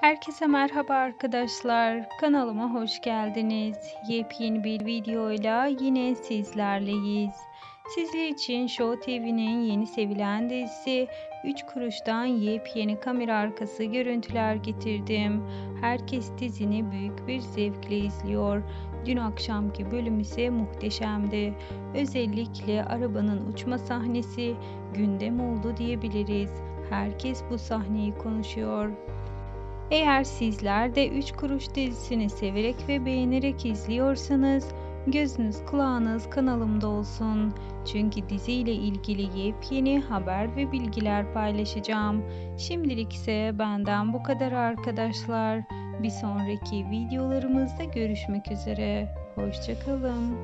Herkese merhaba arkadaşlar. Kanalıma hoş geldiniz. Yepyeni bir videoyla yine sizlerleyiz. Sizler için Show TV'nin yeni sevilen dizisi 3 kuruştan yepyeni kamera arkası görüntüler getirdim. Herkes dizini büyük bir zevkle izliyor. Dün akşamki bölüm ise muhteşemdi. Özellikle arabanın uçma sahnesi gündem oldu diyebiliriz. Herkes bu sahneyi konuşuyor. Eğer sizler de 3 Kuruş dizisini severek ve beğenerek izliyorsanız gözünüz kulağınız kanalımda olsun. Çünkü diziyle ilgili yepyeni haber ve bilgiler paylaşacağım. Şimdilik ise benden bu kadar arkadaşlar. Bir sonraki videolarımızda görüşmek üzere. Hoşçakalın.